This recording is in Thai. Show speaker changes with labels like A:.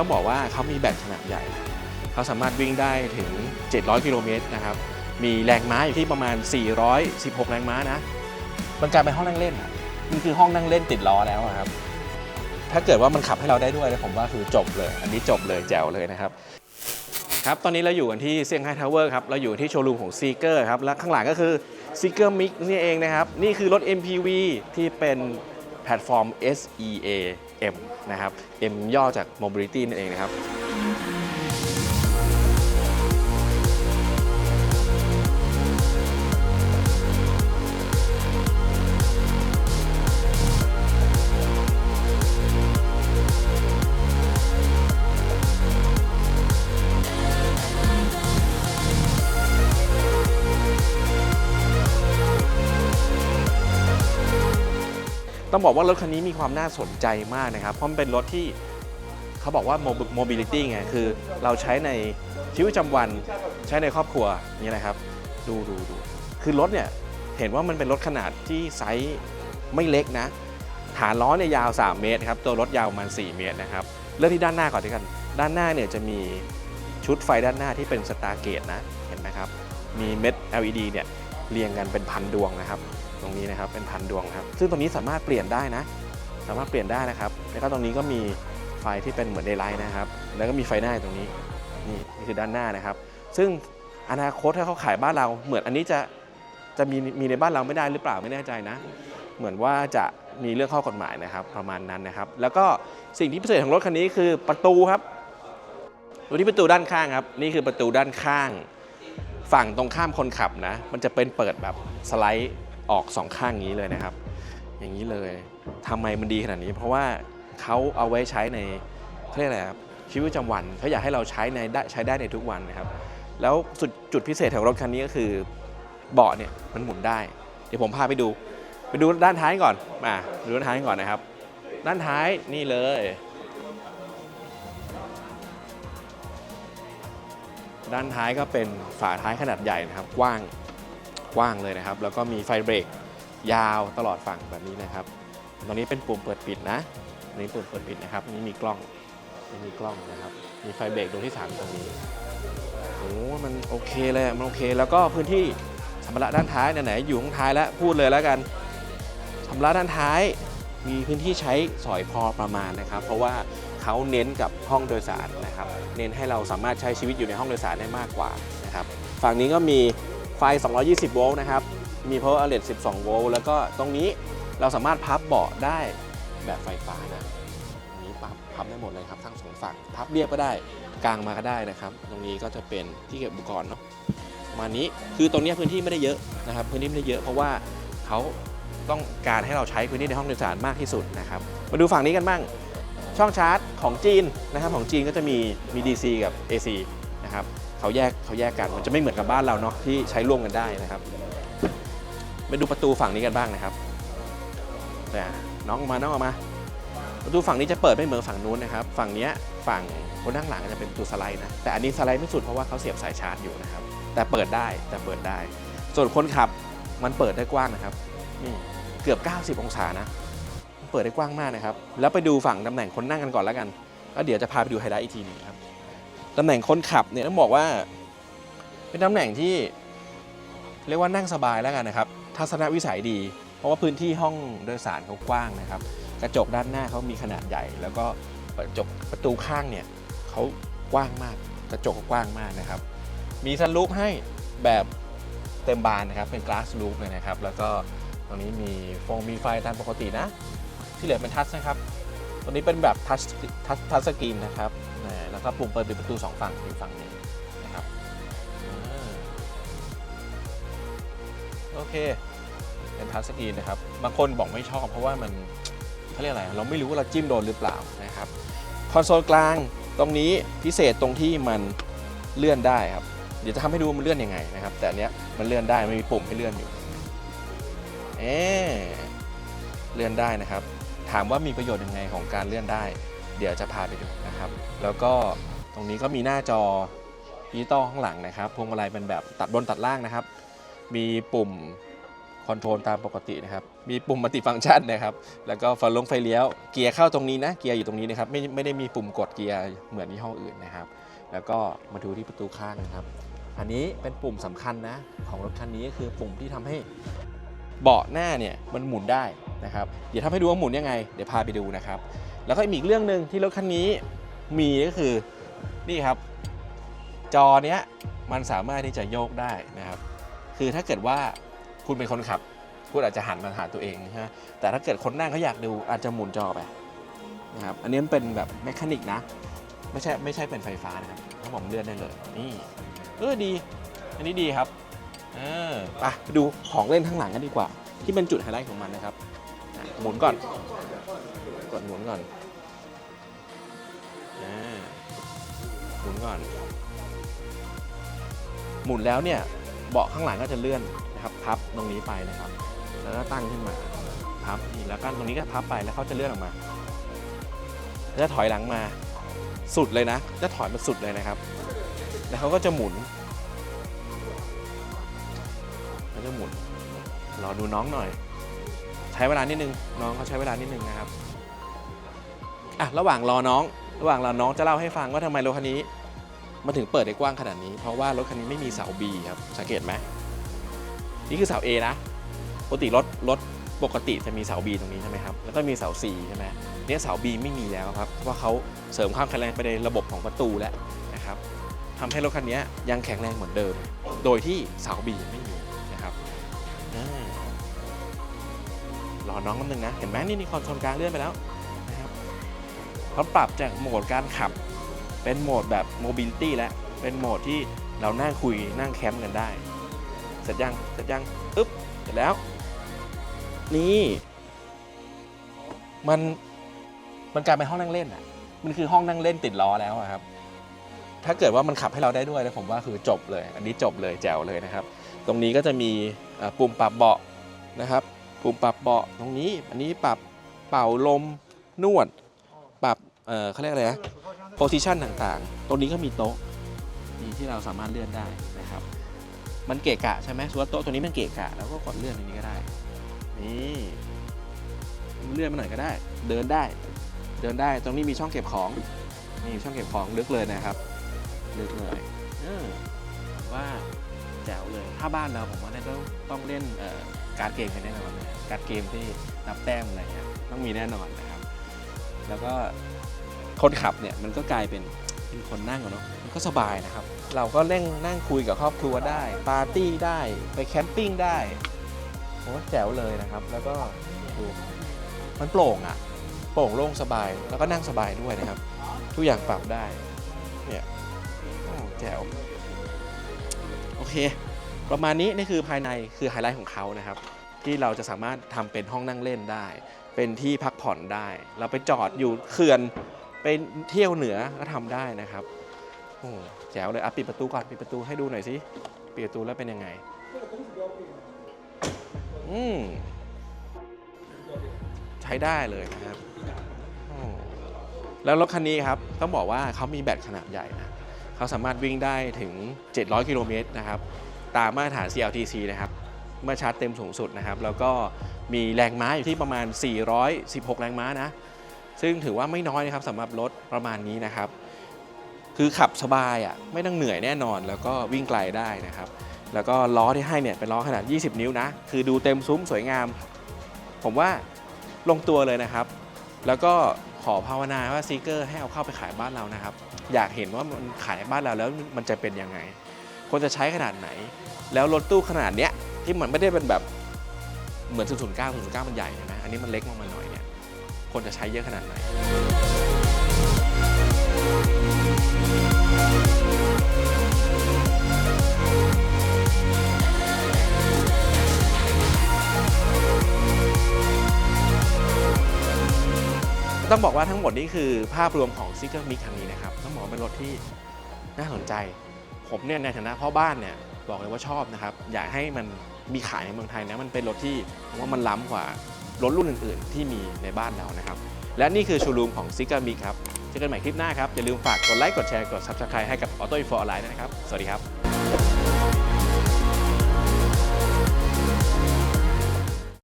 A: ต้องบอกว่าเขามีแบตขนาดใหญ่ เขาสามารถวิ่งได้ถึง 700 กิโลเมตรนะครับ มีแรงม้าอยู่ที่ประมาณ 416 แรงม้านะ มันกลายเป็นห้องนั่งเล่นอะมันคือห้องนั่งเล่นติดล้อแล้วครับ ถ้าเกิดว่ามันขับให้เราได้ด้วยผมว่าคือจบเลย อันนี้จบเลยแจ๋วเลยนะครับครับ ตอนนี้เราอยู่กันที่เซี่ยงไฮ้ทาวเวอร์ครับ เราอยู่ที่โชว์รูมของ s ีเกอร์ครับ และข้างหลังก็คือ s ีเกอร์มิกนี่เองนะครับ นี่คือรถ MPV ที่เป็นแพลตฟอร์ม SEAM นะครับ M ย่อจาก Mobility นั่นเองนะครับ ต้องบอกว่ารถคันนี้มีความน่าสนใจมากนะครับ เพราะมันเป็นรถที่เขาบอกว่า mob- mobility ไงคือเราใช้ในชีวิตประจำวันใช้ในครอบครัวนี่นะครับ ดูดูดูคือรถเนี่ยเห็นว่ามันเป็นรถขนาดที่ไซส์ไม่เล็กนะ ฐานล้อเนี่ยยาว 3 เมตรครับ ตัวรถยาวประมาณ 4 เมตรนะครับ เริ่มที่ด้านหน้าก่อนดีกัน ด้านหน้าเนี่ยจะมีชุดไฟด้านหน้าที่เป็นสตาร์เกตนะ เห็นไหมครับ มีเม็ด LED เนี่ยเรียงกันเป็นพันดวงนะครับ ตรงนี้นะครับเป็นพันดวงครับ ซึ่งตรงนี้สามารถเปลี่ยนได้นะ สามารถเปลี่ยนได้นะครับ แล้วก็ตรงนี้ก็มีไฟที่เป็นเหมือนเดย์ไลท์นะครับ แล้วก็มีไฟหน้าตรงนี้ นี่นี่คือด้านหน้านะครับ ซึ่งอนาคตถ้าเขาขายบ้านเรา เหมือนอันนี้จะจะมีมีในบ้านเราไม่ได้หรือเปล่าไม่แน่ใจนะ เหมือนว่าจะมีเรื่องข้อกฎหมายนะครับ ประมาณนั้นนะครับ แล้วก็สิ่งที่พิเศษของรถคันนี้คือประตูครับดูที่ประตูด้านข้างครับ นี่คือประตูด้านข้าง ฝั่งตรงข้ามคนขับนะ มันจะเป็นเปิดแบบสไลด์ ออกสองข้างอย่างนี้เลยนะครับ อย่างนี้เลยทำไมมันดีขนาดนี้ เพราะว่าเขาเอาไว้ใช้ในเขาเรียกอะไรครับชีวิตประจำวันเขาอยากให้เราใช้ในใช้ได้ในทุกวันนะครับ แล้วสุดจุดพิเศษของรถคันนี้ก็คือเบาะเนี่ยมันหมุนได้ เดี๋ยวผมพาไปดู ไปดูด้านท้ายก่อนมาดูด้านท้ายก่อนนะครับ ด้านท้ายนี่เลยด้านท้ายก็เป็นฝาท้ายขนาดใหญ่นะครับ กว้าง กว้างเลยนะครับ แล้วก็มีไฟเบรกยาวตลอดฝั่งแบบนี้นะครับ ตรงนี้เป็นปุ่มเปิดปิดนะอันนี้ปุ่มเปิดปิดนะครับนี่มีกล้องนี่มีกล้องนะครับ มีไฟเบรกดวงที่ 3 ตรงนี้โอ้มันโอเคเลยมันโอเค แล้วก็พื้นที่สัมภาระด้านท้ายไหนๆอยู่ข้างท้ายแล้วพูดเลยแล้วกันสัมภาระด้านท้ายมีพื้นที่ใช้สอยพอประมาณนะครับ เพราะว่าเขาเน้นกับห้องโดยสารนะครับ เน้นให้เราสามารถใช้ชีวิตอยู่ในห้องโดยสารได้มากกว่านะครับ ฝั่งนี้ก็มี ไฟ 220 โวลต์นะครับ มี power outlet 12 โวลต์ แล้วก็ตรงนี้เราสามารถพับเบาะได้แบบไฟฟ้านะตรงนี้พับพับได้หมดเลยครับทั้งสองฝั่ง พับเรียบก็ได้ กลางมาก็ได้นะครับ ตรงนี้ก็จะเป็นที่เก็บอุปกรณ์เนาะมานี้ คือตรงนี้พื้นที่ไม่ได้เยอะนะครับ พื้นที่ไม่ได้เยอะเพราะว่าเขาต้องการให้เราใช้พื้นที่ในห้องโดยสารมากที่สุดนะครับ มาดูฝั่งนี้กันบ้าง ช่องชาร์จของจีนนะครับ ของจีนก็จะมีมี DC กับ AC นะครับ เขาแยกเขาแยกกันมันจะไม่เหมือนกับบ้านเราเนาะที่ใช้ร่วมกันได้นะครับมาดูประตูฝั่งนี้กันบ้างนะครับเนี่ยน้องมาน้องออกมา ประตูฝั่งนี้จะเปิดไม่เหมือนฝั่งนู้นนะครับ ฝั่งนี้ฝั่งคนข้างหลังจะเป็นประตูสไลด์นะแต่อันนี้สไลด์ไม่สุดเพราะว่าเขาเสียบสายชาร์จอยู่นะครับ แต่เปิดได้แต่เปิดได้ ส่วนคนขับมันเปิดได้กว้างนะครับนี่เกือบ 90 องศานะ เปิดได้กว้างมากนะครับ แล้วไปดูฝั่งตำแหน่งคนนั่งกันก่อนแล้วกันแล้วเดี๋ยวจะพาไปดูไฮไลท์อีกทีหนึงครับ ตำแหน่งคนขับเนี่ยต้องบอกว่า เป็นตำแหน่งที่เรียกว่านั่งสบายแล้วกันนะครับ ทัศนวิสัยดี เพราะว่าพื้นที่ห้องโดยสารเขากว้างนะครับ กระจกด้านหน้าเขามีขนาดใหญ่ แล้วก็กระจกประตูข้างเนี่ยเขากว้างมาก กระจกก็กว้างมากนะครับ มีซันรูฟให้แบบเต็มบานนะครับ เป็น glass roof เลยนะครับ แล้วก็ตรงนี้มีโฟมมีไฟตามปกตินะ ที่เหลือเป็นทัชนะครับ ตัวนี้เป็นแบบทัชทัชทัชสกรีนนะครับ แล้วก็ปุ่มเปิดปิดประตูสองฝั่งอยู่ฝั่งนี้นะครับอโอเค เป็นทัชสกรีนนะครับ บางคนบอกไม่ชอบ เพราะว่ามันเขาเรียกอะไร เราไม่รู้ว่าเราจิ้มโดนหรือเปล่านะครับ คอนโซลกลางตรงนี้พิเศษตรงที่มันเลื่อนได้ครับ เดี๋ยวจะทำให้ดูมันเลื่อนยังไงนะครับ แต่อันเนี้ยมันเลื่อนได้มันมีปุ่มให้เลื่อนอยู่เอ๊เลื่อนได้นะครับ ถามว่ามีประโยชน์ยังไงของการเลื่อนได้ เดี๋ยวจะพาไปดูนะครับ แล้วก็ตรงนี้ก็มีหน้าจอดิจิตอลข้างหลังนะครับ พวงมาลัยเป็นแบบตัดบนตัดล่างนะครับ มีปุ่มคอนโทรลตามปกตินะครับ มีปุ่มมัลติฟังก์ชันนะครับ แล้วก็ไฟลงไฟเลี้ยว เกียร์เข้าตรงนี้นะ เกียร์อยู่ตรงนี้นะครับ ไม่ไม่ได้มีปุ่มกดเกียร์เหมือนยี่ห้ออื่นนะครับ แล้วก็มาดูที่ประตูข้างนะครับ อันนี้เป็นปุ่มสำคัญนะของรถคันนี้ก็คือปุ่มที่ทำให้เบาะหน้าเนี่ยมันหมุนได้นะครับ เดี๋ยวทำให้ดูว่าหมุนยังไง เดี๋ยวพาไปดูนะครับ แล้วก็มีอีกเรื่องหนึ่งที่รถคันนี้มีก็คือนี่ครับ จอเนี้ยมันสามารถที่จะโยกได้นะครับ คือถ้าเกิดว่าคุณเป็นคนขับ คุณอาจจะหันมาหาตัวเองนะฮะแต่ถ้าเกิดคนนั่งเขาอยากดูอาจจะหมุนจอไปนะครับอันนี้มันเป็นแบบแมคานิกนะไม่ใช่ไม่ใช่เป็นไฟฟ้านะครับถ้าผมเลื่อนได้เลยนี่เออดี อันนี้ดีครับเออไปดูของเล่นข้างหลังกันดีกว่า ที่เป็นจุดไฮไลท์ของมันนะครับหมุนก่อน กดหมุนก่อนหมุนก่อน หมุนแล้วเนี่ยเบาะข้างหลังก็จะเลื่อนนะครับพับตรงนี้ไปนะครับ แล้วก็ตั้งขึ้นมาพับแล้วก็ตรงนี้ก็พับไปแล้วเขาจะเลื่อนออกมาจะถอยหลังมาสุดเลยนะ จะถอยมาสุดเลยนะครับ แล้วเขาก็จะหมุนเขาจะหมุนรอดูน้องหน่อย ใช้เวลานิดนึง น้องเขาใช้เวลานิดนึงนะครับ อะระหว่างรอน้อง ระหว่างรอน้องจะเล่าให้ฟังว่าทำไมรถคันนี้มาถึงเปิดได้กว้างขนาดนี้ เพราะว่ารถคันนี้ไม่มีเสา B ครับสังเกตไหมนี่คือเสา A นะปกติรถรถปกติจะมีเสา B ตรงนี้ใช่ไหมครับแล้วก็มีเสา C ใช่ไหมเนี่ยเสา B ไม่มีแล้วครับเพราะเขาเสริมความแข็งแรงไปในระบบของประตูแล้วนะครับทำให้รถคันนี้ยังแข็งแรงเหมือนเดิม โดยที่เสา B ไม่มีนะครับอ่ารอน้องนิดนึงนะ เห็นไหมนี่นี่คอนโซลกลางเลื่อนไปแล้ว เขาปรับจากโหมดการขับ เป็นโหมดแบบโมบิลิตี้แล้วเป็นโหมดที่เรานั่งคุยนั่งแคมป์กันได้ เสร็จยังเสร็จยังอึ๊บเสร็จแล้ว นี่ มันมันกลายเป็นห้องนั่งเล่นอะ มันคือห้องนั่งเล่นติดล้อแล้วครับ ถ้าเกิดว่ามันขับให้เราได้ด้วยนะผมว่าคือจบเลย อันนี้จบเลยแจ๋วเลยนะครับ ตรงนี้ก็จะมีปุ่มปรับเบาะนะครับ ปุ่มปรับเบาะตรงนี้ อันนี้ปรับเป่าลมนวด ปรับเอ่อเขาเรียกอะไรนะโพซิชันต่างๆ ตรงนี้ก็มีโต๊ะนี่ที่เราสามารถเลื่อนได้นะครับ มันเกะกะใช่ไหมส่วนโต๊ะตัวนี้มันเกะกะแล้วก็กดเลื่อนตรงนี้ก็ได้ นี่เลื่อนมาหน่อยก็ได้ เดินได้ เดินได้ ตรงนี้มีช่องเก็บของ นี่ช่องเก็บของลึกเลยนะครับ ลึกเลยเออว่าแจ๋วเลย ถ้าบ้านเราผมว่าน่าจะต้องเล่นเอ่อการ์ดเกมกันแน่นอนการ์ดเกมที่นับแต้มอะไรเงี้ยต้องมีแน่นอนนะ แล้วก็คนขับเนี่ยมันก็กลายเป็นเป็นคนนั่งอะเนาะมันก็สบายนะครับ เราก็เล่นนั่งคุยกับครอบครัวได้ปาร์ตี้ได้ไปแคมปิ้งได้ผมว่าแจ๋วเลยนะครับ แล้วก็ดูมันโปร่งอะโปร่งโล่งสบายแล้วก็นั่งสบายด้วยนะครับ ทุกอย่างปรับได้เนี่ยโอ้แจ๋วโอเค ประมาณนี้นี่คือภายในคือไฮไลท์ของเขานะครับ ที่เราจะสามารถทำเป็นห้องนั่งเล่นได้ เป็นที่พักผ่อนได้ เราไปจอดอยู่เขื่อนไปเที่ยวเหนือก็ทำได้นะครับโอ้แจ๋วเลยอะปิดประตูก่อนปิดประตูให้ดูหน่อยสิปิดประตูแล้วเป็นยังไงอืมใช้ได้เลยนะครับแล้วรถคันนี้ครับต้องบอกว่าเขามีแบตขนาดใหญ่นะเขาสามารถวิ่งได้ถึง 700 กิโลเมตรนะครับ ตามมาตรฐาน CLTC นะครับ เมื่อชาร์จเต็มสูงสุดนะครับ แล้วก็มีแรงม้าอยู่ที่ประมาณ 416 แรงม้านะ ซึ่งถือว่าไม่น้อยนะครับสำหรับรถประมาณนี้นะครับ คือขับสบายอะไม่ต้องเหนื่อยแน่นอน แล้วก็วิ่งไกลได้นะครับ แล้วก็ล้อที่ให้เนี่ยเป็นล้อขนาด 20 นิ้วนะ คือดูเต็มซุ้มสวยงาม ผมว่าลงตัวเลยนะครับ แล้วก็ขอภาวนาว่าซีเกอร์ให้เอาเข้าไปขายบ้านเรานะครับ อยากเห็นว่ามันขายบ้านเราแล้วมันจะเป็นยังไงควรจะใช้ขนาดไหน แล้วรถตู้ขนาดเนี้ย ที่มันไม่ได้เป็นแบบเหมือน 009 009 มันใหญ่เนยนะอันนี้มันเล็กลงมาหน่อยเนี่ยควรจะใช้เยอะขนาดไหนต้องบอกว่าทั้งหมดนี้คือภาพรวมของซิกเกอร์มิคันนี้นะครับ ต้องบอกว่าเป็นรถที่น่าสนใจ ผมเนี่ยในฐานะพ่อบ้านเนี่ย บอกเลยว่าชอบนะครับ อยากให้มันมีขายในเมืองไทยนะ มันเป็นรถที่ผมว่ามันล้ำกว่ารถรุ่นอื่น ๆ ที่มีในบ้านเรานะครับ และนี่คือชูรูมของซิกเมิครับ เจอกันใหม่คลิปหน้าครับ อย่าลืมฝากกดไลค์ กดแชร์ กด subscribe ให้กับ Auto Info ออนไลน์นะครับ สวัสดีครับ